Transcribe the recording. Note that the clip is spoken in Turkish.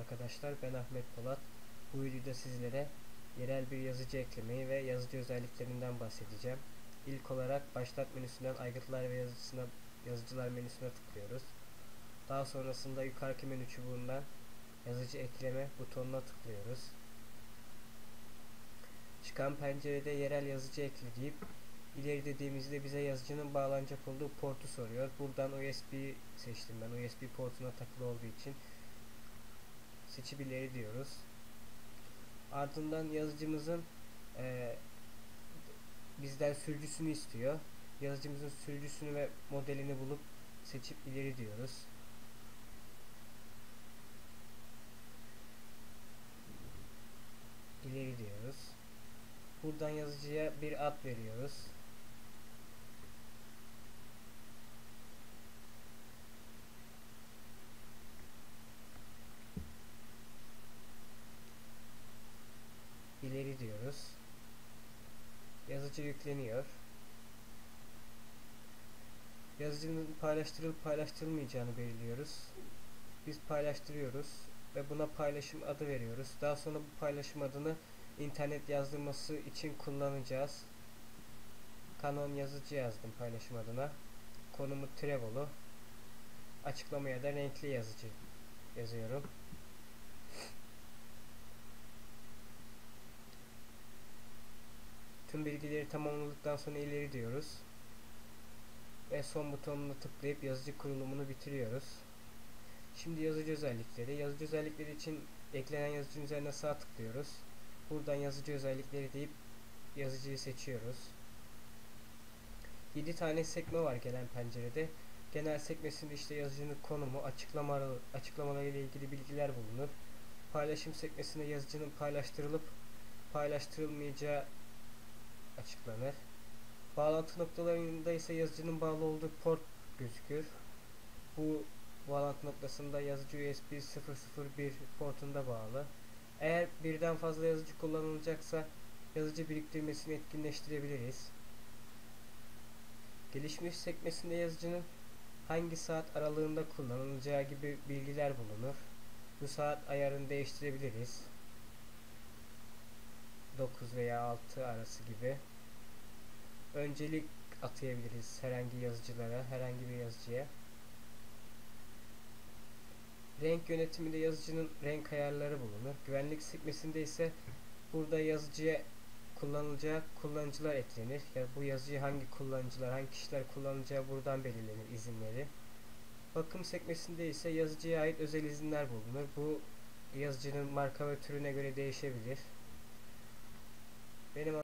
arkadaşlar ben Ahmet Polat. Bu videoda sizlere yerel bir yazıcı eklemeyi ve yazıcı özelliklerinden bahsedeceğim. İlk olarak başlat menüsünden aygıtlar ve yazıcısına, yazıcılar menüsüne tıklıyoruz. Daha sonrasında yukarıki menü çubuğundan yazıcı ekleme butonuna tıklıyoruz. Çıkan pencerede yerel yazıcı ekle deyip ileri dediğimizde bize yazıcının bağlanacak olduğu portu soruyor. Buradan USB seçtim ben. USB portuna takılı olduğu için seçip ileri diyoruz. Ardından yazıcımızın e, bizden sürücüsünü istiyor. Yazıcımızın sürücüsünü ve modelini bulup seçip ileri diyoruz. İleri diyoruz. Buradan yazıcıya bir ad veriyoruz. İleri diyoruz. Yazıcı yükleniyor. Yazıcının paylaştırılıp paylaştırılmayacağını belirliyoruz. Biz paylaştırıyoruz ve buna paylaşım adı veriyoruz. Daha sonra bu paylaşım adını internet yazdırması için kullanacağız. Canon yazıcı yazdım paylaşım adına. Konumu Trevolo. Açıklamaya da renkli yazıcı yazıyorum. Tüm bilgileri tamamladıktan sonra ileri diyoruz. Ve son butonuna tıklayıp yazıcı kurulumunu bitiriyoruz. Şimdi yazıcı özellikleri. Yazıcı özellikleri için eklenen yazıcının üzerine sağ tıklıyoruz. Buradan yazıcı özellikleri deyip yazıcıyı seçiyoruz. 7 tane sekme var gelen pencerede. Genel sekmesinde işte yazıcının konumu, açıklamaları, açıklamaları ile ilgili bilgiler bulunur. Paylaşım sekmesinde yazıcının paylaştırılıp paylaştırılmayacağı açıklanır. Bağlantı noktalarında ise yazıcının bağlı olduğu port gözükür. Bu bağlantı noktasında yazıcı USB 001 portunda bağlı. Eğer birden fazla yazıcı kullanılacaksa yazıcı biriktirmesini etkinleştirebiliriz. Gelişmiş sekmesinde yazıcının hangi saat aralığında kullanılacağı gibi bilgiler bulunur. Bu saat ayarını değiştirebiliriz. 9 veya 6 arası gibi. Öncelik atayabiliriz herhangi yazıcılara, herhangi bir yazıcıya. Renk yönetiminde yazıcının renk ayarları bulunur. Güvenlik sekmesinde ise burada yazıcıya kullanılacak kullanıcılar eklenir. Yani bu yazıcıyı hangi kullanıcılar, hangi kişiler kullanacağı buradan belirlenir izinleri. Bakım sekmesinde ise yazıcıya ait özel izinler bulunur. Bu yazıcının marka ve türüne göre değişebilir. Veremos.